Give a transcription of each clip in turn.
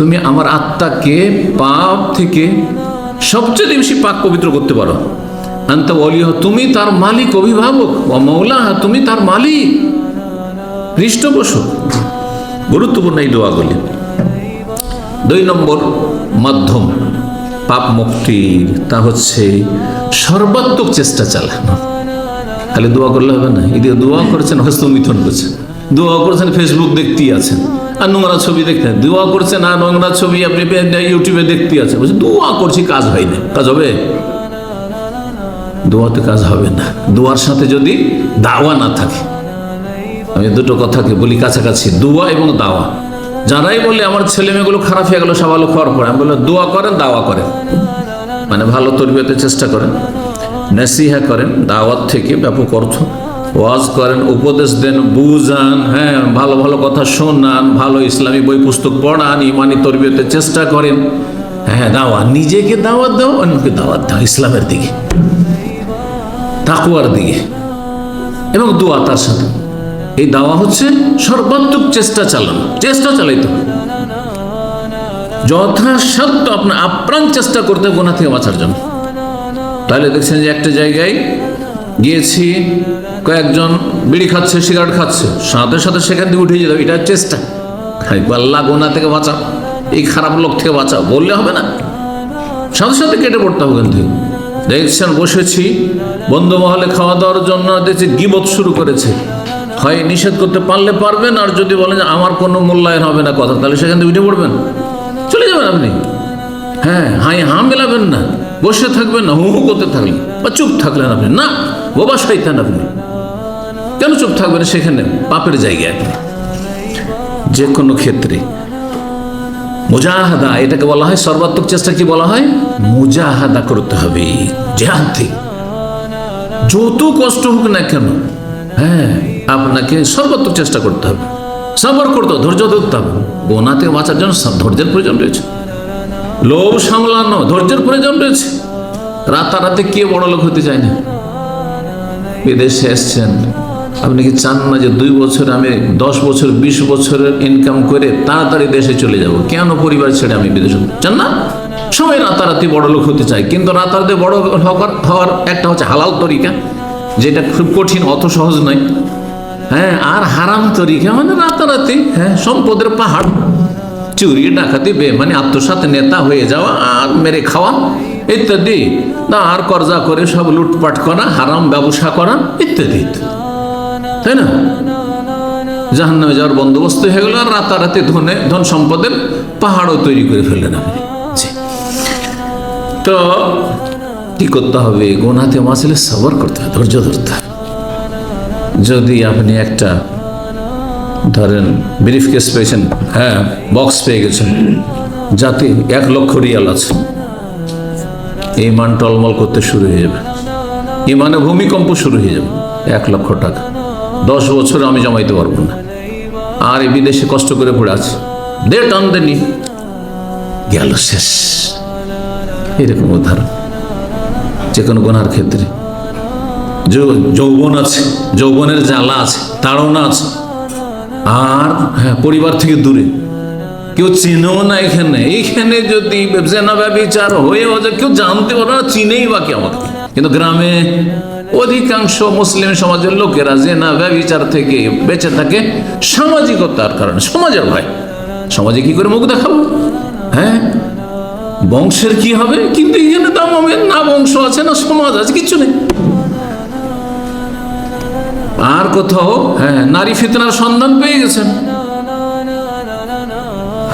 তুমি আমার আত্মাকে পাপ থেকে সবচেয়ে বেশি পাক পবিত্র করতে পারো। আন্ত অলিহ তুমি তার মালিক, অভিভাবক মৌলা তুমি তার মালিক। পৃষ্ঠপোষক গুরুত্বপূর্ণ এই দোয়াগুলি। দুই নম্বর মাধ্যম পাপ মুক্তির, তা হচ্ছে সর্বাত্মক চেষ্টা চালানো। খালি দোয়া করলে হবে না? এদিকে দোয়া করেছেন, হস্তমিথন করছেন দোয়া করেছেন ফেসবুক দেখতেই আছেন। আর নোংরা ছবি দেখতে দোয়া করছেন আর নোংরা ছবি, আপনি ইউটিউবে দেখতে আছেন বলছেন দোয়া করছি, কাজ হয় না। কাজ হবে? দোয়াতে কাজ হবে না। দোয়ার সাথে যদি দাওয়া না থাকে, আমি দুটো কথাকে বলি কাছাকাছি, দোয়া এবং দাওয়া। যারাই বলে আমার ছেলে মেয়েগুলো খারাপ হয়ে গেল, সব আলো খাওয়ার পরে। আমি বললাম, দোয়া করেন, দাওয়া করেন। মানে ভালো তরবিয়তে চেষ্টা করেন, নাসিহা করেন, দাওয়াত থেকে ব্যাপক অর্থ ওয়াজ করেন, উপদেশ দেন, বুঝান হ্যাঁ ভালো ভালো কথা শোনান, ভালো ইসলামী বই পুস্তক পড়ান, ইমানি তরবিয়তে চেষ্টা করেন। হ্যাঁ দাওয়া নিজেকে দাওয়াত দাও, অন্যকে দাওয়াত দাও, ইসলামের দিকে তাকুয়ার দিকে এবং দোয়া তার সাথে। এই দাওয়া হচ্ছে সর্বাত্মক চেষ্টা চালানো, চেষ্টা চালাইতে হবে। যথাসাধ্য আপনার আপ্রাণ চেষ্টা করতে গোনা থেকে বাঁচার জন্য। তাহলে দেখছেন যে একটা জায়গায় গিয়েছি, কয়েকজন বিড়ি খাচ্ছে, সিগারেট খাচ্ছে। সাথে সাথে সেখান থেকে উঠে যেতে এটা চেষ্টা। আল্লাহ গোনা থেকে বাঁচাও, এই খারাপ লোক থেকে বাঁচাও, বললে হবে না। সাথে সাথে কেটে পড়তে হবে কিন্তু। দেখছেন, বসেছি, বন্ধু মহলে খাওয়া দাওয়ার জন্য দেখছি গিবত শুরু করেছে। হয় নিষেধ করতে পারলে পারবেন, আর যদি বলেন যে আমার কোনো মূল্যায়ন হবে না কথা, তাহলে সেখান থেকে উঠে পড়বেন। চলে যাবেন আপনি। হ্যাঁ হাই হাম মেলাবেন না। বসে থাকবেন না, হু হু করতে থাকলেন। বা চুপ থাকলেন আপনি। না, বোবা শৈতান আপনি। কেন চুপ থাকবেন? সেখানে পাপের জায়গায় আপনি। যে কোনো ক্ষেত্রে। মুজাহাদা, এটাকে বলা হয় সর্বাত্মক চেষ্টা কি বলা হয়? মুজাহাদা করতে হবে। জেহাদি যত কষ্ট হোক না কেন হ্যাঁ আপনাকে সর্বাত্মক চেষ্টা করতে হবে। সবর করতে হবে, ধৈর্য ধরতে হবে। গোনা থেকে বাঁচার জন্য ধৈর্যের প্রয়োজন রয়েছে। লোভ সামলানো, ধৈর্যের প্রয়োজন রয়েছে। রাতারাতি কে বড় লোক হতে চায় না। বিদেশে এসছেন। আপনি কি চান না যে দুই বছর আমি, দশ বছর, বিশ বছরের ইনকাম করে তাড়াতাড়ি দেশে চলে যাব? কেন পরিবার ছেড়ে আমি বিদেশে চান না? সবাই রাতারাতি বড় লোক হতে চায়। কিন্তু রাতারাতি বড় হওয়ার হওয়ার একটা হচ্ছে হালাল তরিকা, যেটা খুব কঠিন, অত সহজ নয়। হ্যাঁ আর হারাম তরিকা মানে রাতারাতি হ্যাঁ সম্পদের পাহাড়। চুরি, ডাকাতি বে মানে আত্মসাত, নেতা হয়ে যাওয়া, আর মেরে খাওয়া। ইত্যাদি। না, আর কর্জা করে সব লুটপাট করা, হারাম ব্যবসা করা, ইত্যাদি তাই না? জাহান নামে যাওয়ার বন্দোবস্ত হয়ে গেল, আর রাতারাতি ধনে, ধন সম্পদের পাহাড়ও তৈরি করে ফেললেন আপনি। তো, কি করতে হবে? গোনাতে মাসলে সবর করতে হবে, ধৈর্য ধরতে হবে। যদি আপনি একটা, ধরেন ব্রিফ কেস পেয়েছেন হ্যাঁ বক্স পেয়ে গেছেন, যাতে এক লক্ষ রিয়াল আছে। ইমান টলমল করতে শুরু হয়ে যাবে। ইমানে ভূমিকম্প শুরু হয়ে যাবে, এক লক্ষ টাকা। দশ বছর আমি জমাইতে পারব না। আর এই বিদেশে কষ্ট করে পড়ে আছে। দে টান দেনি গেল শেষ। এরকম উদাহরণ। যে কোনো গোনার ক্ষেত্রে। যৌবন আছে, যৌবনের জ্বালা আছে, তাড়না আছে। আর হ্যাঁ পরিবার থেকে দূরে। কেউ চেনেও না এখানে। এইখানে যদি জেনা বিচার হয়েও যে কেউ জানতে পারবে না, চিনেই বা কে আমাকে। কিন্তু গ্রামে অধিকাংশ মুসলিম সমাজের লোকেরা জেনা, ব্যবিচার থেকে বেঁচে থাকে সামাজিকতার কারণে। সমাজের ভয়। সমাজে কি করে মুখ দেখাবো? হ্যাঁ? বংশের কি হবে? কিন্তু এখানে হবে না বংশ আছে, না সমাজ আছে, কিচ্ছু নেই। আর কোথাও হ্যাঁ নারী ফিতনার সন্ধান পেয়ে গেছেন।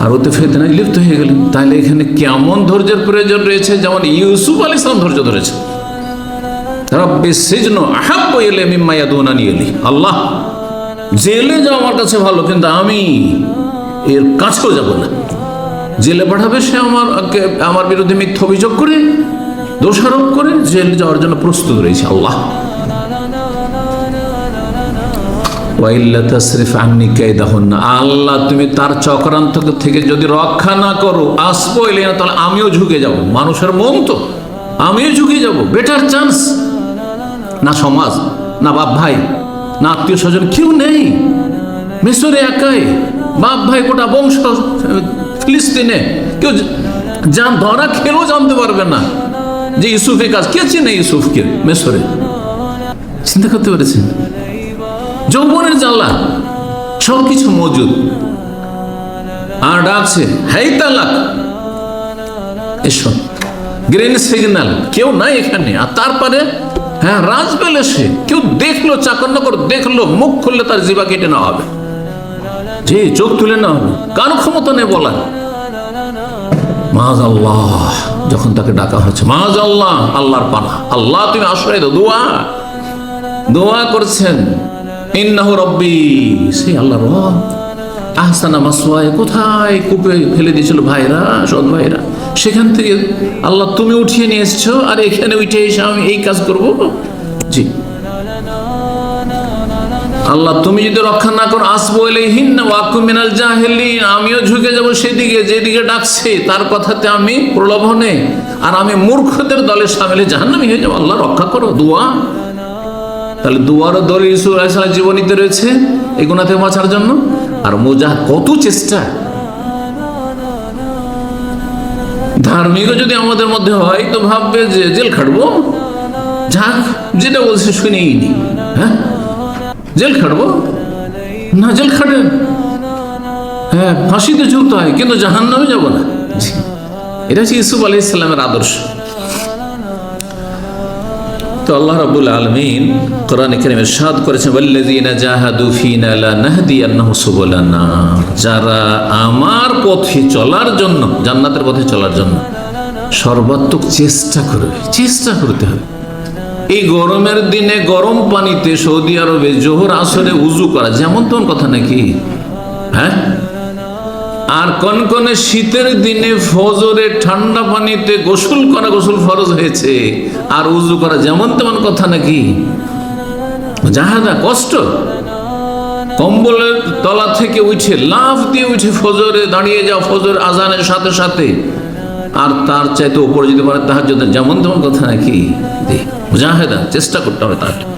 আর ওতে ফেতনায় লিপ্ত হয়ে গেলেন। তাহলে এখানে কেমন ধৈর্যের প্রয়োজন রয়েছে? যেমন ইউসুফ আলী ইসলাম ধৈর্য ধরেছে। আল্লাহ, জেলে যাও আমার কাছে ভালো, কিন্তু আমি এর কাছেও যাব না। জেলে পাঠাবে সে আমার আমার বিরুদ্ধে মিথ্যা অভিযোগ করে, দোষারোপ করে, জেলে যাওয়ার জন্য প্রস্তুত রয়েছে আল্লাহ। আল্লাহ, তুমি তার চক্রান্ত থেকে যদি রক্ষা না করো আসব এলে না, তাহলে আমিও ঝুঁকে যাব। মানুষের মন তো, আমিও ঝুঁকে যাব। বেটার চান্স না সমাজ, না বাপ ভাই, না আত্মীয় স্বজন, কেউ নেই। মিশরে একাই। বাপ ভাই গোটা বংশ ফিলিস্তিনে। কেউ জান ধরা খেলেও জানতে পারবে না যে ইউসুফের কাজ। কে চিনে ইউসুফকে? মেসরে চিন্তা করতে পেরেছেন? যৌবনের জ্বালা সব কিছু মজুদ। আর ডাকছে, হাই তালাক! এসো। গ্রিন সিগন্যাল, কেউ নাই এখানে। আর তারপরে হ্যাঁ রাজ পেলে সে কেউ দেখল, চাকরনগর দেখল, মুখ খুললে তার জিবা কেটে নেওয়া হবে। যে চোখ তুলে নেওয়া হবে। কার ক্ষমতা নেই বলার। মাজ আল্লাহ যখন তাকে ডাকা হচ্ছে মাজ আল্লাহ আল্লাহর পানা। আল্লাহ তুমি আশ্রয় দোয়া। দোয়া করছেন। ইন্নাহু রব্বি, সেই আল্লাহ রব। আহসানা মাসওয়ায়, কোথায় কূপে ফেলে দিয়েছিল ভাইরা, সৎ ভাইরা? সেখান থেকে আল্লাহ তুমি উঠিয়ে নিয়ে এসছো, আর এখানে উঠে এসে আমি এই কাজ করব? জি। আল্লাহ, তুমি যদি রক্ষা না করো, আসব এলেহিন ওয়াকু মিনাল জাহেলিন। আমিও ঝুঁকে যাব সেদিকে, যেদিকে ডাকছে, তার কথাতে আমি প্রলোভনে, আর আমি মূর্খদের দলের সামিলে জাহান্নামি হয়ে যাব। আল্লাহ, রক্ষা করো, দোয়া। তাহলে দুয়ারও দল ইসুর আলাইসালাম জীবনীতে রয়েছে এই গুণা থেকে বাঁচার জন্য? আর মোজা কত চেষ্টা? ধার্মিকও যদি আমাদের মধ্যে হয়, তো ভাববে যে জেল খাটবো। যাক, যেটা বলছে শুনেই নি। হ্যাঁ? জেল খাটবো? না, জেল খাটে। হ্যাঁ ফাঁসিতে ঝুলতে হয়, কিন্তু জাহান নামে যাব না। এটা হচ্ছে ইসুফ আলি ইসলামের আদর্শ। তো আল্লাহ রাব্বুল আলামিন কোরআন কারীমে ইরশাদ করেছেন, ওয়াল্লাযিনা জাহাদু ফিনা লানাহদিয়ান্নাহু সুবুলানা যারা আমার পথে চলার জন্য, জান্নাতের পথে চলার জন্য সর্বাত্মক চেষ্টা করবে, চেষ্টা করতে হবে। এই গরমের দিনে গরম পানিতে সৌদি আরবে জোহর আসরে উজু করা, যেমন তেমন কথা নাকি? হ্যাঁ? আর কনকনে শীতের দিনে ফজরে ঠান্ডা পানিতে গোসল করা গোসল ফরজ হয়েছে? আর উজু করা যেমন তেমন কথা নাকি? জাহাদা কষ্ট, কম্বলের তলা থেকে উঠে লাফ দিয়ে উঠে ফজরে দাঁড়িয়ে যাও, ফজর আজানের সাথে সাথে, আর তার চাইতে উপরে যদি পারে তাহার জন্য যেমন তেমন কথা নাকি? মুজাহেদা, চেষ্টা করতে হবে তার